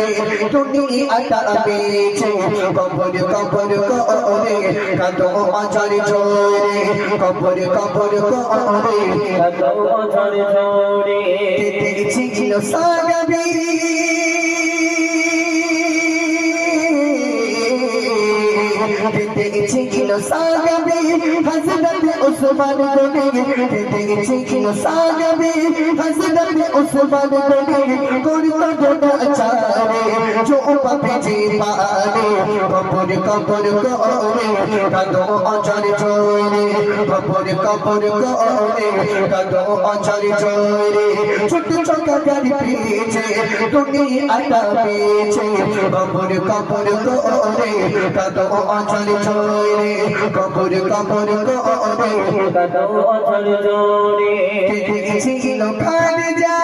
পেয়েছে টুনি আটা পেয়েছে কপরে কপরে করে কাঁদো অঞ্চলে চলে কপরে কপরে করে ছিল সাগবি ছিল সাগবি হযরত উসমান গনি ছিল সাগবি হযরত উসমান গনি করতো কপর কপর কোরে কাঁদো অচর চোরে কপর কপর কোরে কাঁদো অচর চোরে। ছোট ছোট গাড়ি পেয়েছে দুনিয়াটা পেয়েছে কপর কপর কোরে কাঁদো অচর চোরে কপর কপর কোরে কাঁদো অচর চোরে। ছিল খান যা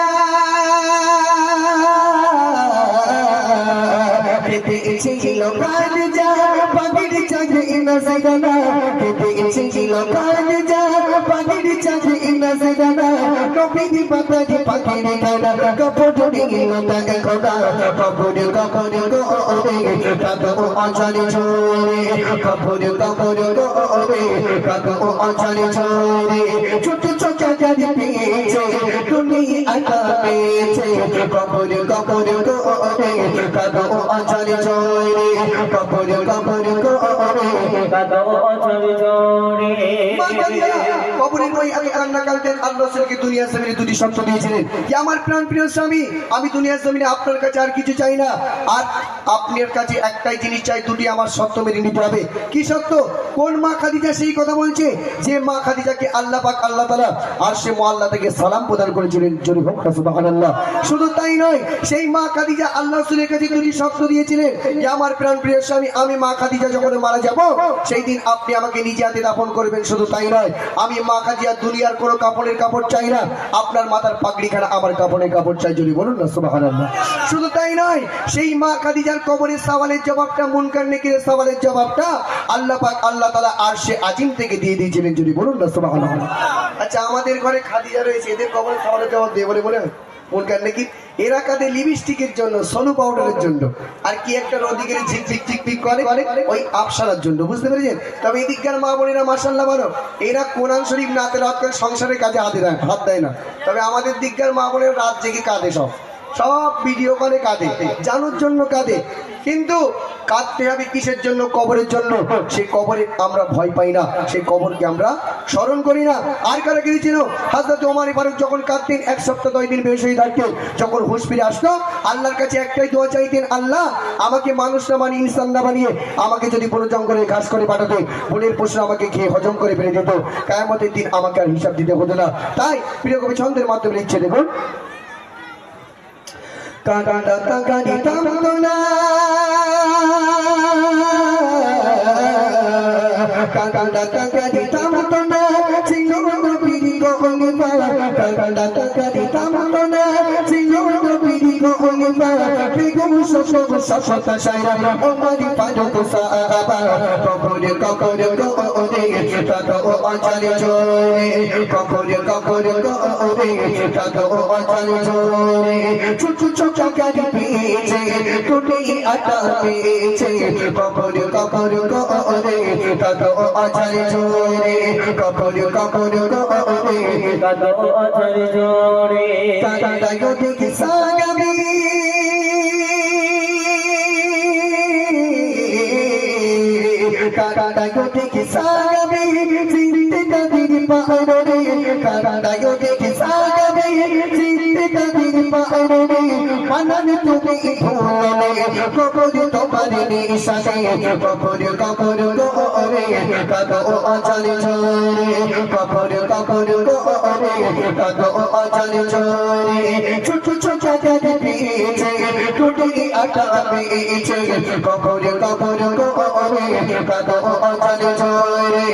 ছিল খান যা পাগির চাঁদে ইনা সদনা কেটে ছিল খান যা পাগির চাঁদে ইনা সদনা নবীজি পাগি পাগির গানা কপড় দিল তাকে খোদা কপড় কপড় গোরে কাদো অঞ্চলে চোরে কপড় কপড় গোরে কাদো অঞ্চলে চোরে ছোট ছোট গাড়ি পেয়েছে তুমি আটা পেয়েছে কপড় কপড় গোরে কাদো অঞ্চলে চোরে কপড় কপড় গোরে কবরের ওই আমি কান্না আপনার কাছে আর কিছু চাই না। আর আপনার কাছে একটাই জিনিস চাই, দুটি আমার নিতে হবে। কি কোন মা খাদিজা সেই কথা বলছে? যে মা খাদিজাকে আল্লাহ পাক, আল্লাহ তালা আর সে মোয়াল্লা থেকে সালাম প্রদান করেছিলেন শুধু তাই নয়, সেই মা খাদিজা আল্লাহ কাছে দুটি দিয়েছিলেন আমার প্রাণ প্রিয় স্বামী, আমি মা খাদিজা যখন মারা যাব, সেই দিন আপনি আমাকে নিজে হাতে দাফন করবেন। শুধু তাই নয়, আমি মা খাদিজা দুনিয়ার কোনো কাপড়ের কাপড় চাই না। আপনার মাথার পাগড়িখানা আমার কাপড়ের কাপড় চাই, যদি বলুন না সুবাহ শুধু তাই নয়, সেই মা খাদিজার কবরের সওয়ালের জবাবটা মন মুনকার নেকিরের সওয়ালের জবাবটা আল্লাহ পাক আল্লাহ তালা আর সে আজিম থেকে দিয়ে দিয়েছিলেন, যদি বলুন না সুবাহ আচ্ছা আমাদের ঘরে খাদিজা রয়েছে, এদের কবরের সওয়ালের জবাব দিয়ে বলে বলে। মুনকার নাকি? এরা কাঁদে লিপস্টিকের জন্য সনু পাউডারের জন্য। আর কি একটা রোদিকের ঝিক ঝিক ঝিকফিক করে? ওই আফসারার জন্য বুঝতে পেরেছেন? তবে এদিককার মা বোনেরা মাসাল্লাহ ভালো। এরা কোরআন শরীফ না তেলাওয়াত করে সংসারের কাজে হাতে দেয় হাত দেয় না। তবে আমাদের দিককার মা বোনের রাত জেগে কাঁদে সব। সব ভিডিও কলে কাঁদে জানোর জন্য কাঁদে। কিন্তু কাঁদতে হবে কিসের জন্য? কবরের জন্য। সে কবরে আমরা ভয় পাই না। সেই কবরকে আমরা স্মরণ করি না। আর কারা গিয়েছিল? হাজরত ওমার ফারুক যখন কাঁদতেন, এক সপ্তাহ দশ দিন বেশ হয়ে যখন হুশ ফিরে আসতো, আল্লাহর কাছে একটাই দোয়া চাইতেন, আল্লাহ, আমাকে মানুষ না বানিয়ে ইনসান না বানিয়ে, আমাকে যদি কোনো জঙ্গলে ঘাস করে পাঠাতে, বনের পশু আমাকে খেয়ে হজম করে ফেলে দিত। কায়ামতের দিন আমাকে আর হিসাব দিতে হতো না। তাই প্রিয় কবি, ছন্দের মাধ্যমে লিখছে, দেখুন কাঁদা কাঁদি থামতো না কাঁদা কাঁদি থামতো না ছিল নবীর গহনিবা কাঁদা কাঁদি থামতো না ছিল পিড়ি গহনিবা বেগম শশব শশতা সাইরা ওমারি পাদক সাহাবা কবরে কবরে গোরে তাতো অঞ্চলে চলে কবরে কবরে গোরে তাতো অঞ্চলে চলে ছোট ছোট গাড়ি পেয়েছে টুটি আটা পেয়েছে কবরে কবরে গোরে তাতো অঞ্চলে চলে কবরে কবরে গোরে কাঁদা গতি সাগাবি কাঁদা গতি সাগাবি চিন্তে কাদির পাহাড়ে কাঁদা গতি সাগাবি চিন্তে কাদির মানন তুমি ভুলে কবরে তোমার নিশানে কবরে কবরে গোরে কাদো অচলে চলে কবরে কবরে গোরে কাদো অচলে চলে ছোট ছোট জায়গা পেয়েছে টুটি আটা পেয়েছে কবরে কবরে গোরে কাদো অচলে চলে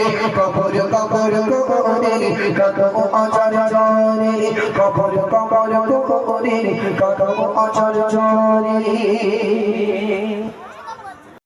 কবরে কবরে কত অচর চরে কবর কবর করে কত অচর চরে